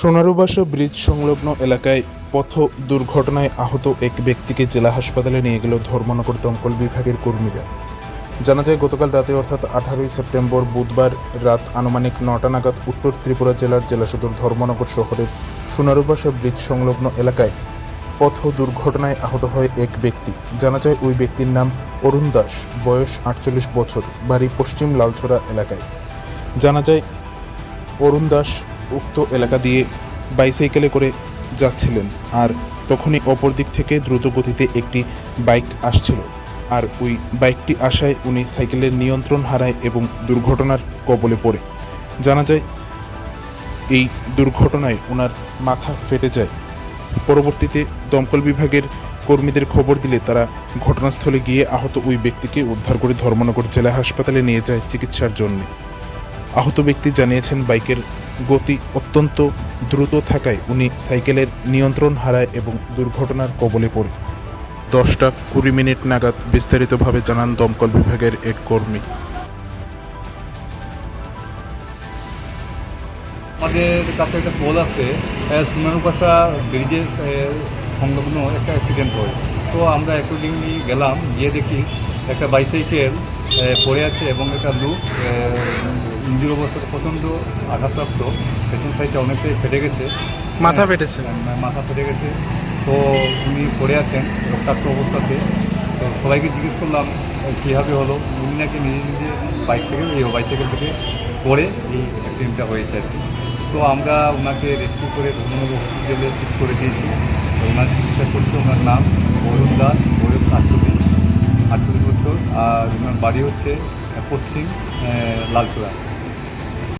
সোনারুবাসা bridge সংলগ্ন এলাকায় পথ দুর্ঘটনায় আহত এক ব্যক্তিকে জেলা হাসপাতালে নিয়ে গেল ধর্মনগর দমকল বিভাগের কর্মীরা। জানা যায়, গতকাল রাতে অর্থাৎ আঠারোই সেপ্টেম্বর বুধবার রাত আনুমানিক নটা নাগাদ উত্তর ত্রিপুরা জেলার জেলা সদর ধর্মনগর শহরের সোনারুবাসা ব্রিজ সংলগ্ন এলাকায় পথ দুর্ঘটনায় আহত হয় এক ব্যক্তি। জানা যায়, ওই ব্যক্তির নাম অরুণ দাস, বয়স আটচল্লিশ বছর, বাড়ি পশ্চিম লালছড়া এলাকায়। জানা যায়, অরুণ দাস উক্ত এলাকা দিয়ে বাইসাইকেলে করে যাচ্ছিলেন আর তখনই অপর দিক থেকে দ্রুত গতিতে একটি বাইক আসছিল। আর ওই বাইকটি আসায় উনি সাইকেলের নিয়ন্ত্রণ হারায় এবং দুর্ঘটনার কবলে পড়ে। জানা যায়, এই দুর্ঘটনায় ওনার মাথা ফেটে যায়। পরবর্তীতে দমকল বিভাগের কর্মীদের খবর দিলে তারা ঘটনাস্থলে গিয়ে আহত ওই ব্যক্তিকে উদ্ধার করে ধর্মনগর জেলা হাসপাতালে নিয়ে যায় চিকিৎসার জন্য। আহত ব্যক্তি জানিয়েছেন, বাইকের গতি অত্যন্ত দ্রুত থাকায় উনি সাইকেলের নিয়ন্ত্রণ হারায় এবং দুর্ঘটনার কবলে পড়ে দশটা কুড়ি মিনিট নাগাদ বিস্তারিতভাবে জানান দমকল বিভাগের এক কর্মী। আমাদের কাছে একটা পোল আছে সুনানুপাশা ব্রিজের সংলগ্ন একটা অ্যাক্সিডেন্ট হয়। তো আমরা অ্যাকর্ডিংলি গেলাম, গিয়ে দেখি একটা বাইসাইকেল পড়ে আছে এবং একটা লুক ইঞ্জুর অবস্থা প্রচণ্ড আঘাতপ্রাপ্ত। পেছন সাইডটা অনেকটাই ফেটে গেছে। মাথা ফেটেছে। হ্যাঁ, মাথা ফেটে গেছে। তো উনি পড়ে আছেন রক্তাক্ত অবস্থাতে। তো সবাইকে জিজ্ঞেস করলাম কীভাবে হলো? উনি নাকি নিজে নিজে বাইক থেকে এই বাইসাইকেল থেকে পড়ে এই অ্যাক্সিডেন্টটা হয়েছে আর কি। তো আমরা ওনাকে রেস্কিউ করে ধর্মনগর হসপিটালে শিফট করে দিয়েছি। তো ওনার চিকিৎসা করছে ওনার নাম অরুণ দাস বয়স আটচল্লিশ। আটচল্লিশ বছর। আর ওনার বাড়ি হচ্ছে পশ্চিম লালচূড়া